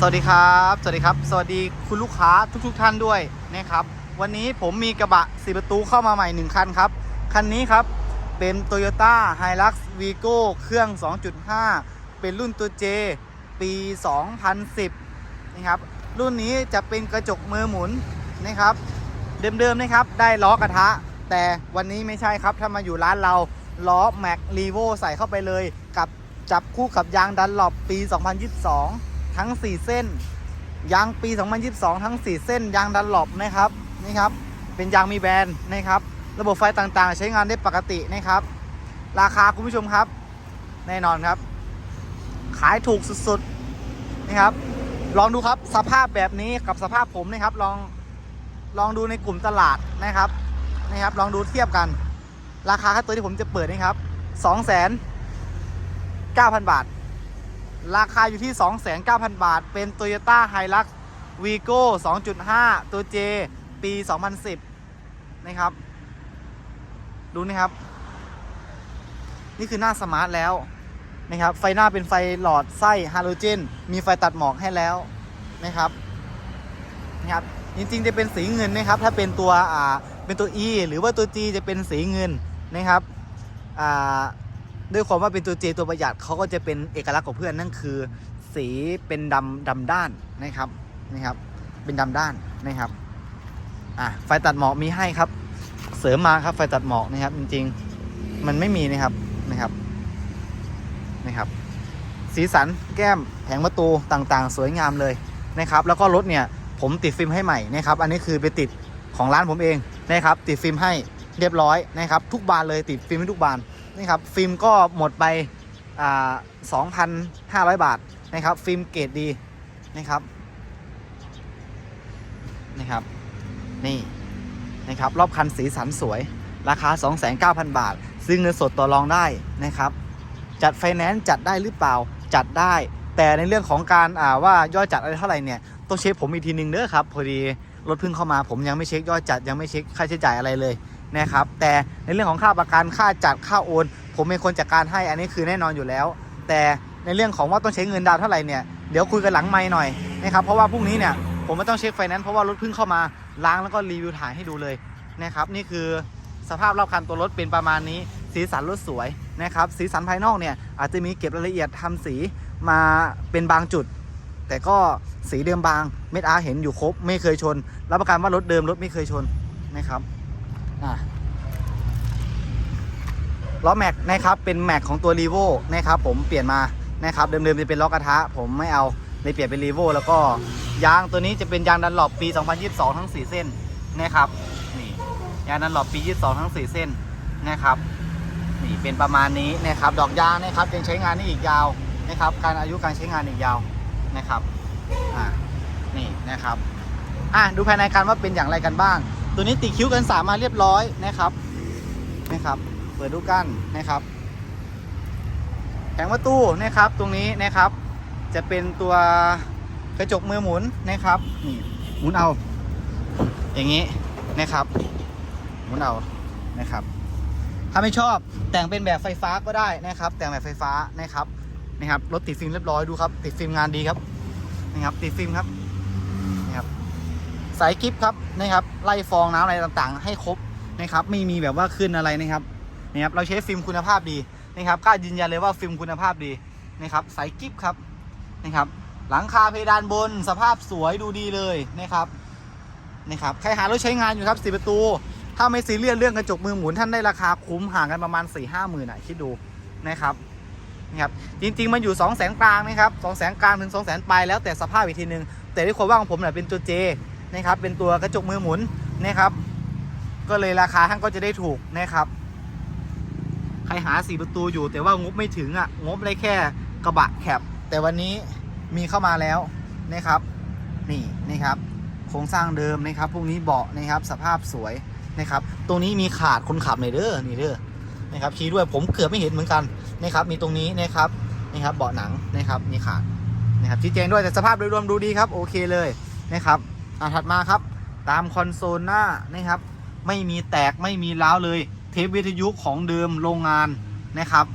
สวัสดีครับ สวัสดีครับ สวัสดีคุณลูกค้าทุกๆทท่านด้วยนะครับ วันนี้ผมมีกระบะสีประตูเข้ามาใหม่ 1 คันครับ คันนี้ครับเป็น Toyota Hilux Vigo เครื่อง 2.5 เป็นรุ่นตัว J ปี 2010 นะครับ รุ่นนี้จะเป็นกระจกมือหมุนนะครับ เดิมๆนะครับ ได้ล้อกระทะ แต่วันนี้ไม่ใช่ครับ ถ้ามาอยู่ร้านเราล้อ Mac r e v o ใส่เข้าไปเลย กับจับคู่กับยางดันหลบปี 2022 ทั้ง 4 เส้น ยางปี 2022 ทั้ง 4 เส้น ยางดันหลบนะครับนี่ครับ เป็นยางมีแบรนด์นะครับ ระบบไฟต่างๆ ใช้งานได้ปกตินะครับ ราคาคุณผู้ชมครับ แน่นอนครับ ขายถูกสุดๆนะครับ ลองดูครับสภาพแบบนี้กับสภาพผมนะครับ ลองลองดูในกลุ่มตลาดนะครับนะครับ ลองดูเทียบกัน ราคาค่าตัวที่ผมจะเปิดนะครับ 2 9 0 0 0 บาท ราคาอยู่ที่ 29,000 บาท เป็น Toyota Hilux Vigo 2.5 ตัว J ปี 2010 นะครับ ดูนะครับ นี่คือหน้าสมาร์ทแล้วนะครับ ไฟหน้าเป็นไฟหลอดไส้ฮาโลเจน มีไฟตัดหมอกให้แล้วนะครับนะครับ จริงๆจะเป็นสีเงินนะครับ ถ้าเป็นตัวอ่าเป็นตัว E หรือว่าตัว G จะเป็นสีเงินนะครับอ่า ด้วยความว่าเป็นตัว J ตัวประหยัดเขาก็จะเป็นเอกลักษณ์ของเพื่อนนั่นคือ สีเป็นดำดำด้านนะครับนะครับ เป็นดำด้านนะครับอะไฟตัดหมอกมีให้ครับ เสริมมาครับไฟตัดหมอกนะครับ จริงๆ มันไม่มีนะครับนะครับนะครับ สีสันแก้มแผงประตูต่างๆ สวยงามเลยนะครับ แล้วก็รถเนี่ยผมติดฟิล์มให้ใหม่นะครับ อันนี้คือไปติดของร้านผมเองนะครับ ติดฟิล์มให้เรียบร้อยนะครับ ทุกบานเลยติดฟิล์มให้ทุกบาน นี่ครับฟิล์มก็หมดไปอ่า2,500 บาทนะครับ ฟิล์มเกรดดีนะครับนะครับนี่นะครับรอบคันสีสันสวย ราคา 29,000 บาทซื้อเงินสดต่อรองได้นะครับ จัดไฟแนนซ์จัดได้หรือเปล่าจัดได้ แต่ในเรื่องของการอ่าว่ายอดจัดอะไรเท่าไหร่เนี่ยต้องเช็คผมอีกทีนึงเด้อครับพอดีรถเพิ่งเข้ามาผมยังไม่เช็คยอดจัดยังไม่เช็คค่าใช้จ่ายอะไรเลย นะครับแต่ในเรื่องของค่าประกันค่าจัดค่าโอน ผมเป็นคนจัดการให้อันนี้คือแน่นอนอยู่แล้ว แต่ในเรื่องของว่าต้องใช้เงินดาวเท่าไหร่เนี่ยเดี๋ยวคุยกันหลังไม่หน่อยนะครับเพราะว่าพรุ่งนี้เนี่ยผมไม่ต้องเช็คไฟแนนซ์เพราะว่ารถเพิ่งเข้ามาล้างแล้วก็รีวิวถ่ายให้ดูเลยนะครับนี่คือสภาพรอบคันตัวรถเป็นประมาณนี้สีสันรถสวยนะครับสีสันภายนอกเนี่ยอาจจะมีเก็บรายละเอียดทำสีมาเป็นบางจุด แต่ก็สีเดิมบางเม็ดอาเห็นอยู่ครบไม่เคยชน รับประกันว่ารถเดิมรถไม่เคยชนนะครับ ล้อแม็กนะครับเป็นแม็กของตัวรีโวนะครับผมเปลี่ยนมานะครับเดิมๆจะเป็นล้อกระทะ ผมไม่เอาเลยเปลี่ยนเป็นรีโวแล้วก็ยางตัวนี้จะเป็นยางดันหลอบปี 2022 ทั้ง 4 เส้นนะครับนี่ยางดันหลอบปี 22 ทั้ง 4 เส้นนะครับนี่เป็นประมาณนี้นะครับดอกยางนะครับยังใช้งานได้อีกยาวนะครับ การอายุการใช้งานอีกยาวนะครับอ่านี่นะครับอะดูภายในกันว่าเป็นอย่างไรกันบ้าง ตัวนี้ติดคิ้วกันสามมาเรียบร้อยนะครับนะครับ เปิดดูกันนะครับ แผงประตูนะครับตรงนี้นะครับ จะเป็นตัวกระจกมือหมุนนะครับนี่หมุนเอา อย่างนี้นะครับ หมุนเอานะครับ ถ้าไม่ชอบแต่งเป็นแบบไฟฟ้าก็ได้นะครับ แต่งแบบไฟฟ้านะครับนะครับรถติดฟิล์มเรียบร้อยดูครับ ติดฟิล์มงานดีครับนะครับติดฟิล์มครับ สายกิฟครับนะครับไล่ฟองน้ำอะไรต่างๆ ให้ครบนะครับไม่มีแบบว่าขึ้นอะไรนะครับนี่ครับเราใช้ฟิล์มคุณภาพดีนะครับกล้ายืนยันเลยว่าฟิล์มคุณภาพดีนะครับใสกิ๊บครับนะครับหลังคาเพดานบนสภาพสวยดูดีเลยนะครับนะครับใครหารถใช้งานอยู่ครับสีประตู ถ้าไม่ซีเรียสเรื่องกระจกมือหมุนท่านได้ราคาคุ้มห่างกันประมาณ4ี่ห้าหมื่นอะคิดดูนะครับนะครับจริงๆมันอยู่2องแสนกลางนะครับสองแสนกลางถึง2องแสนปลายแล้วแต่สภาพอีกทีนึงแต่ที่ความว่าของผมเนี่ยเป็นตัวเจ นะครับ เป็นตัวกระจกมือหมุนนะครับ ก็เลยราคาท่านก็จะได้ถูกนะครับ ใครหาสี่ประตูอยู่ แต่ว่างบไม่ถึงอะ งบเลยแค่กระบะแคบแต่วันนี้มีเข้ามาแล้วนะครับ นี่นี่ครับ โครงสร้างเดิมนะครับ พวกนี้เบาะนะครับ สภาพสวยนะครับ ตรงนี้มีขาดคนขับหน่อยเด้อนี่เด้อนะครับชี้ด้วยผมเกือบไม่เห็นเหมือนกันนะครับ มีตรงนี้นะครับนี่ครับเบาะหนังนะครับมีขาดนะครับชี้แจงด้วยแต่สภาพโดยรวมดูดีครับ โอเคเลยนะครับ อะถัดมาครับ ตามคอนโซลหน้านะครับ ไม่มีแตกไม่มีร้าวเลย เทปวิทยุของเดิมโรงงานนะครับ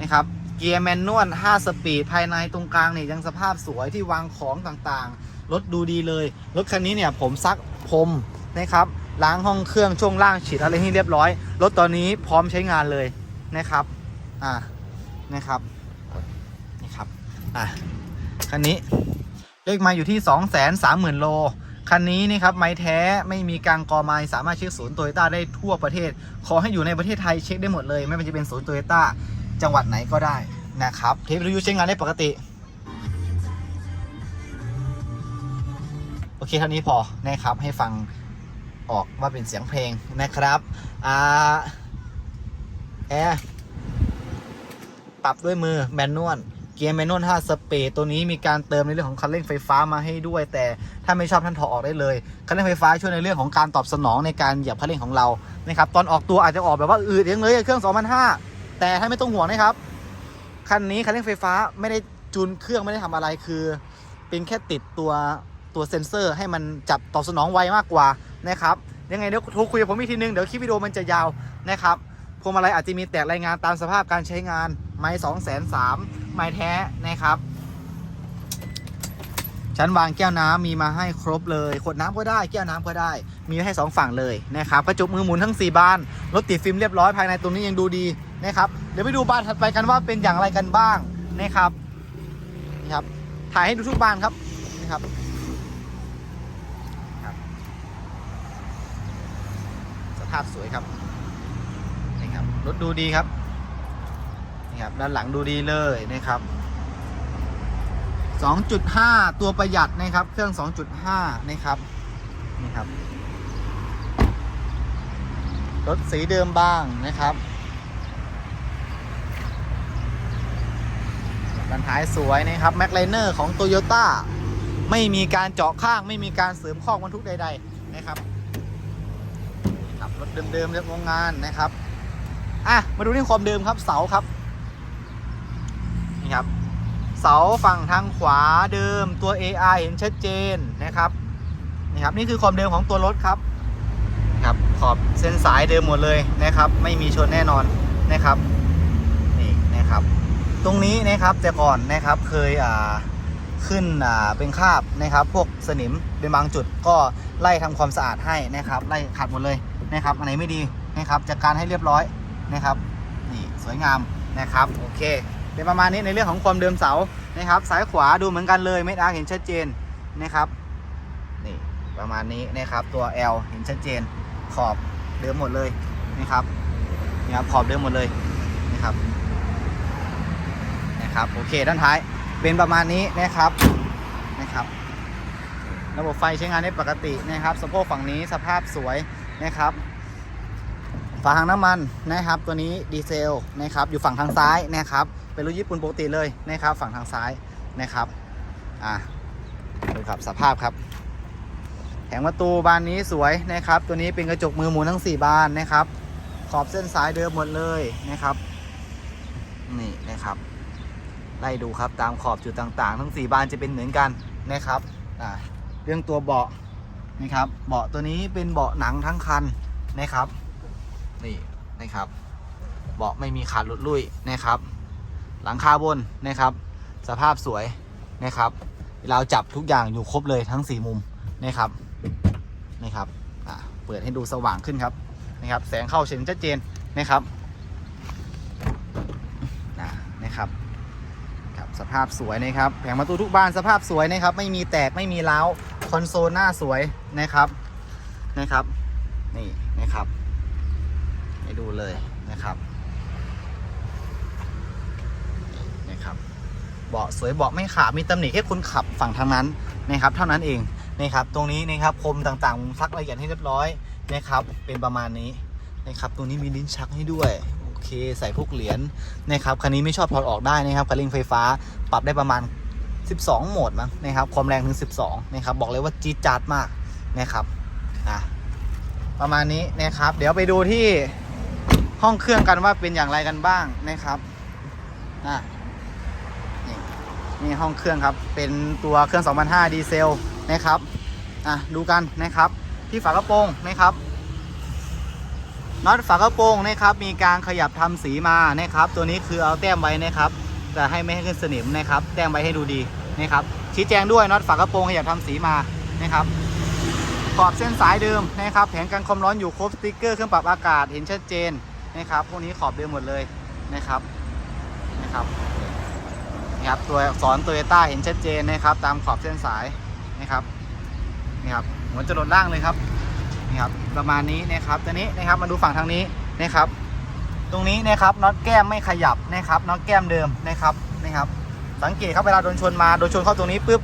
นะครับ เกียร์แมนนวล5สปีดภายในตรงกลางเนี่ยยังสภาพสวยที่วางของต่างๆ รถดูดีเลย รถคันนี้เนี่ยผมซักพรมนะครับ ล้างห้องเครื่องช่วงล่างฉีดอะไรให้เรียบร้อย รถตอนนี้พร้อมใช้งานเลยนะครับ อ่านะครับนี่ครับ อะคันนี้เลขมาอยู่ที่ 2 3 0 0 0 0 โล คันนี้นี่ครับไม้แท้ไม่มีกลางกอไม้สามารถเช็คศูนย์โตโยต้าได้ทั่วประเทศ ขอให้อยู่ในประเทศไทยเช็คได้หมดเลย ไม่ว่าจะเป็นศูนย์โตโยต้าจังหวัดไหนก็ได้นะครับเทปรีวิทยุใช้งานได้ปกติ โอเคเท่านี้พอนะครับให้ฟังออกว่าเป็นเสียงเพลงนะครับอ่าแอร์ปรับด้วยมือแมนนวล เกียร์แมนนวล5สเปดตัวนี้มีการเติมในเรื่องของคันเร่งไฟฟ้ามาให้ด้วย แต่ถ้าไม่ชอบท่านถอดออกได้เลยคันเร่งไฟฟ้าช่วยในเรื่องของการตอบสนองในการเหยียบคันเร่งของเรานะครับตอนออกตัวอาจจะออกแบบว่าอืดยังเลยเครื่อง2005แต่ถ้าไม่ต้องห่วงนะครับคันนี้คันเร่งไฟฟ้าไม่ได้จูนเครื่องไม่ได้ทำอะไรคือ เป็นแค่ติดตัวตัวเซ็นเซอร์ให้มันจับตอบสนองไวมากกว่านะครับยังไงเดี๋ยวโทรคุยกับผมอีกทีนึงเดี๋ยวคลิปวิดีโอมันจะยาวนะครับ พวงมาลัยอาจจะมีแตกรายงานตามสภาพการใช้งาน ไม้สองแสนสามไม้แท้นะครับ ชั้นวางแก้วน้ำมีมาให้ครบเลยขวดน้ำก็ได้แก้วน้ำก็ได้ มีให้สองฝั่งเลยนะครับกระจกมือหมุนทั้ง 4 บาน รถติดฟิล์มเรียบร้อยภายในตรงนี้ยังดูดีนะครับ เดี๋ยวไปดูบ้านถัดไปกันว่าเป็นอย่างไรกันบ้างนะครับนี่ครับ ถ่ายให้ดูทุกบ้านครับนะครับครับสภาพสวยครับ รถดูดีครับนี่ครับด้านหลังดูดีเลยนะครับ 2.5 ตัวประหยัดนะครับ เครื่อง 2.5 นะครับนี่ครับรถสีเดิมบ้างนะครับด้านท้ายสวยนะครับแม็กไลเนอร์ของโตโยต้าไม่มีการเจาะข้างไม่มีการเสริมข้อบรรทุกใด ๆ นะครับครับรถเดิมๆจากโรงงานนะครับ อะมาดูที่ความเดิมครับเสาครับนี่ครับ เสาฝั่งทางขวาเดิมตัว AI เห็นชัดเจนนะครับนี่ครับนี่คือความเดิมของตัวรถครับครับขอบเส้นสายเดิมหมดเลยนะครับ ไม่มีชนแน่นอนนะครับนี่นะครับ ตรงนี้นะครับแต่ก่อนนะครับเคยอ่าขึ้นอ่าเป็นคราบนะครับ พวกสนิมเป็นบางจุดก็ไล่ทำความสะอาดให้นะครับไล่ขัดหมดเลยนะครับอันไหนไม่ดีนะครับจัดการให้เรียบร้อย นะครับนี่สวยงามนะครับโอเคเป็นประมาณนี้ในเรื่องของความเดิมเสานะครับซ้ายขวาดูเหมือนกันเลยไม่ดาร์เห็นชัดเจนนะครับนี่ประมาณนี้นะครับตัว L เห็นชัดเจนขอบเดิมหมดเลยนะครับนี่ครับขอบเดิมหมดเลยนะครับนะครับโอเคด้านท้ายเป็นประมาณนี้นะครับนะครับ ระบบไฟใช้งานได้ปกตินะครับสะโพกฝั่งนี้สภาพสวยนะครับ ฝาถังน้ำมันนะครับ ตัวนี้ดีเซลนะครับ อยู่ฝั่งทางซ้ายนะครับ เป็นรถญี่ปุ่นปกติเลยนะครับ ฝั่งทางซ้ายนะครับ อะดูครับสภาพครับ แผงประตูบานนี้สวยนะครับ ตัวนี้เป็นกระจกมือหมุนทั้ง 4 บานนะครับ ขอบเส้นสายเดิมหมดเลยนะครับ นี่นะครับ ไล่ดูครับตามขอบจุดต่างๆ ทั้ง 4 บานจะเป็นเหมือนกันนะครับ อ่าเรื่องตัวเบาะนะครับ เบาะตัวนี้เป็นเบาะหนังทั้งคันนะครับ นี่นะครับเบาะไม่มีขาดหลุดลุ่ยนะครับ หลังคาบนนะครับ สภาพสวยนะครับเราจับทุกอย่างอยู่ครบเลยทั้ง4มุมนะครับนะครับอ่าเปิดให้ดูสว่างขึ้นครับนะครับแสงเข้าเห็นชัดเจนนะครับนะครับครับสภาพสวยนะครับแผงประตูทุกบานสภาพสวยนะครับ ไม่มีแตกไม่มีร้าคอนโซลหน้าสวยนะครับนะครับนี่นะครับ ดูเลยนะครับนะครับเบาะสวยเบาะไม่ขาดมีตำหนิแค่คนขับฝั่งทางนั้นนะครับเท่านั้นเองนะครับตรงนี้นะครับคมต่างๆมุมซักละเอียดให้เรียบร้อยนะครับเป็นประมาณนี้นะครับตรงนี้มีลิ้นชักให้ด้วยโอเคใส่พวกเหรียญนะครับคันนี้ไม่ชอบถอดออกได้นะครับคันเร่งไฟฟ้าปรับได้ประมาณ 12 โหมดมั้งนะครับความแรงถึง 12นะครับบอกเลยว่าจี๊ดจ๊าดมากนะครับอะประมาณนี้นะครับ เดี๋ยวไปดูที่ ห้องเครื่องกันว่าเป็นอย่างไรกันบ้างนะครับอะนี่นี่ห้องเครื่องครับ เป็นตัวเครื่อง 2005 ดีเซลนะครับอะดูกันนะครับ ที่ฝากระโปรงนะครับน็อตฝากระโปรงนะครับ มีการขยับทำสีมานะครับ ตัวนี้คือเอาแต้มไว้นะครับจะให้ไม่ให้ขึ้นสนิมนะครับแจ้งไว้ให้ดูดีนะครับ ชี้แจงด้วยน็อตฝากระโปรงขยับทำสีมานะครับ ขอบเส้นสายเดิมนะครับ แผงกันความร้อนอยู่ครบสติ๊กเกอร์เครื่องปรับอากาศเห็นชัดเจน นะครับพวกนี้ขอบเดิมหมดเลยนะครับนะครับนะครับตัวอักษรโตโยต้าเห็นชัดเจนนะครับ ตามขอบเส้นสายนะครับนี่ครับหัวจรดล่างเลยครับนี่ครับประมาณนี้นะครับตัวนี้นะครับมาดูฝั่งทางนี้นะครับ ตรงนี้นะครับน็อตแก้มไม่ขยับนะครับน็อตแก้มเดิมนะครับนะครับ สังเกตครับเวลาโดนชนมาโดนชนเข้าตรงนี้ปุ๊บ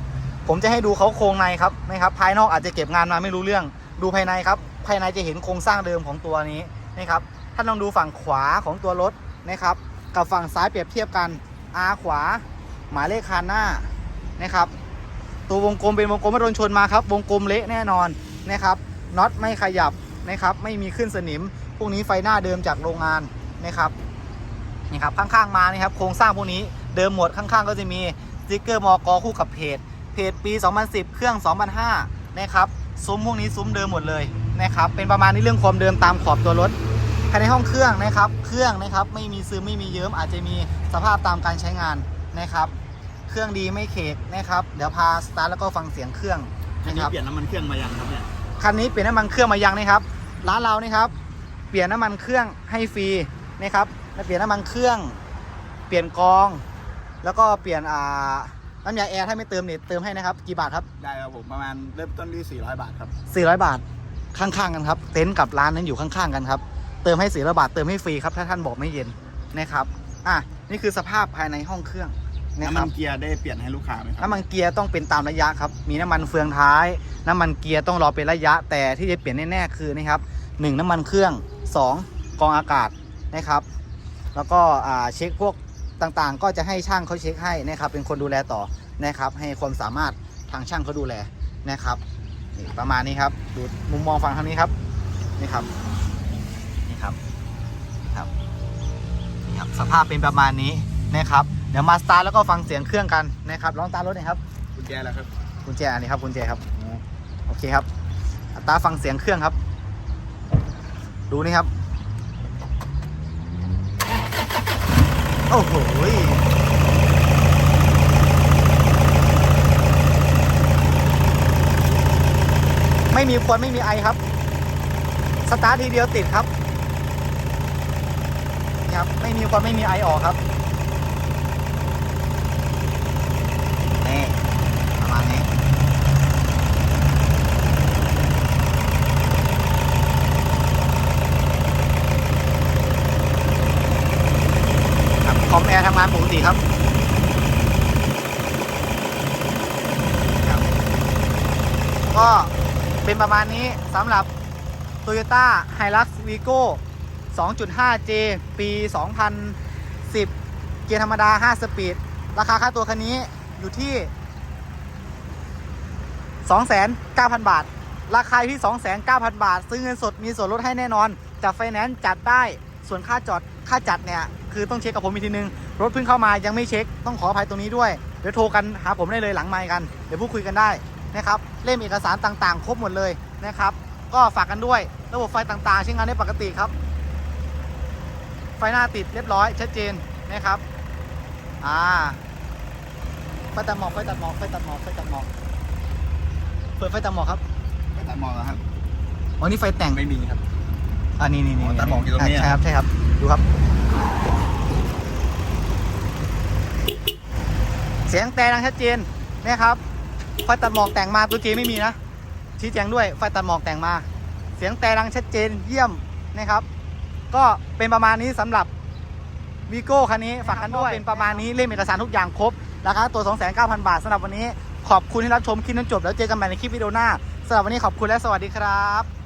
ผมจะให้ดูเขาโครงในครับนะครับ ภายนอกอาจจะเก็บงานมาไม่รู้เรื่อง ดูภายในครับ ภายในจะเห็นโครงสร้างเดิมของตัวนี้นะครับ ท่านลองดูฝั่งขวาของตัวรถนะครับ กับฝั่งซ้ายเปรียบเทียบกันอาขวา หมายเลขคันหน้านะครับ ตัววงกลมเป็นวงกลมไม่โดนชนมาครับ วงกลมเละแน่นอนนะครับน็อตไม่ขยับนะครับ ไม่มีขึ้นสนิม พวกนี้ไฟหน้าเดิมจากโรงงานนะครับนี่ครับข้างๆมานี่ครับ โครงสร้างพวกนี้เดิมหมดข้างๆ ก็จะมีสติ๊กเกอร์มอกคู่กับเพจเพจปี 2010 เครื่อง 2005 นะครับ ซุ้มพวกนี้ซุ้มเดิมหมดเลยนะครับ เป็นประมาณนี้เรื่องความเดิมตามขอบตัวรถ ภายในห้องเครื่องนะครับ เครื่องนะครับไม่มีซึมไม่มีเยิ้มอาจจะมีสภาพตามการใช้งานนะครับ เครื่องดีไม่เคกนะครับ เดี๋ยวพาสตาร์ทแล้วก็ฟังเสียงเครื่องอันนะนี้ครับ เปลี่ยนน้ำมันเครื่องมายังครับเนี่ย คันนี้เปลี่ยนน้ำมันเครื่องมายังนะครับ ร้านเรานี่ครับ เปลี่ยนน้ำมันเครื่องให้ฟรีนะครับและเปลี่ยนน้ำมันเครื่อง เปลี่ยนกรอง แล้วก็เปลี่ยนอ่าน้ำยาแอร์ถ้าไม่เติมเนี่ยเติมให้นะครับ กี่บาทครับ ได้ครับผมประมาณเริ่มต้นที่ 400 บาทครับ 400 บาทข้างๆกันครับ เต็นท์กับร้านนั้นอยู่ข้างๆกันครับเติมให้400บาทเติมให้ฟรีครับ ถ้าท่านบอกไม่เย็นนะครับอะนี่คือสภาพภายในห้องเครื่องนะน้ำคมัรับนเกียร์ได้เปลี่ยนให้ลูกค้าไหมครัน้ำมันเกียร์ต้องเป็นตามระยะครับ มีน้ำมันเฟืองท้าย น้ำมันเกียร์ต้องรอเป็นระยะ แต่ที่จะเปลี่ยนแน่ๆคือนะครับหนึ่งน้ำมันเครื่องสองกรองอากาศนะครับ แล้วก็อ่าเช็คพวกต่างๆ ก็จะให้ช่างเขาเช็คให้นะครับ เป็นคนดูแลต่อนะครับ ให้ความสามารถทางช่างเขาดูแลนะครับนี่ประมาณนี้ครับ ดูมุมมองฝั่งทางนี้ครับนี่ครับ สภาพเป็นประมาณนี้นะครับ เดี๋ยวมาสตาร์ทแล้วก็ฟังเสียงเครื่องกันนะครับลองสตาร์ทรถหน่อยครับกุญแจแล้วครับกุญแจอันนี้ครับกุญแจครับโอเคครับอัตราฟังเสียงเครื่องครับ ดูนี่ครับ โอ้โหยไม่มีควันไม่มีไอครับ สตาร์ททีเดียวติดครับนี่ ครับ ไม่มีควันไม่มีไอออกครับนี่ประมาณนี้ครับคอมแอร์ทำงานปกติครับก็เป็นประมาณนี้สำหรับ Toyota Hilux Vigo 2.5J ปี 2010 เกียร์ธรรมดา 5 สปีด ราคาค่าตัวคันนี้อยู่ที่ 29,000บาท ราคาอยู่ที่ 29,000 บาท ซื้อเงินสดมีส่วนลดให้แน่นอน จัดไฟแนนซ์จัดได้ ส่วนค่าจอดค่าจัดเนี่ย คือต้องเช็คกับผมอีกทีนึง รถเพิ่งเข้ามายังไม่เช็ค ต้องขออภัยตรงนี้ด้วย เดี๋ยวโทรกันหาผมได้เลยหลังไมค์กัน เดี๋ยวพูดคุยกันได้นะครับ เล่มเอกสารต่างๆ ครบหมดเลยนะครับ ก็ฝากกันด้วย ระบบไฟต่างๆ ใช้งานได้ปกติครับ ไฟหน้าติดเรียบร้อยชัดเจนนะครับอ่าไฟตัดหมอกไฟตัดหมอกไฟตัดหมอกไฟตัดหมอกเปิดไฟตัดหมอกครับไม่ตัดมองแล้วครับอ๋อนี่ไฟแต่งไม่มีครับอ่านี่นี่นี่อ๋อตัดหมอกอยู่ตรงนี้ใช่ครับใช่ครับดูครับ เสียงแต่ดังชัดเจนนะครับไฟตัดหมอกแต่งมาตัวเจไม่มีนะชี้แจงด้วยไฟตัดหมอกแต่งมา เสียงแต่ดังชัดเจนเยี่ยมนะครับ ก็เป็นประมาณนี้สำหรับวีโก้คันนี้ฝากกันด้วยเป็นประมาณนี้เล่มเอกสารทุกอย่างครบราคาตัว 29,000บาทสำหรับวันนี้ ขอบคุณที่รับชมคลิปนั้นจบแล้วเจอกันใหม่ในคลิปวิดีโอหน้าสำหรับวันนี้ขอบคุณและสวัสดีครับ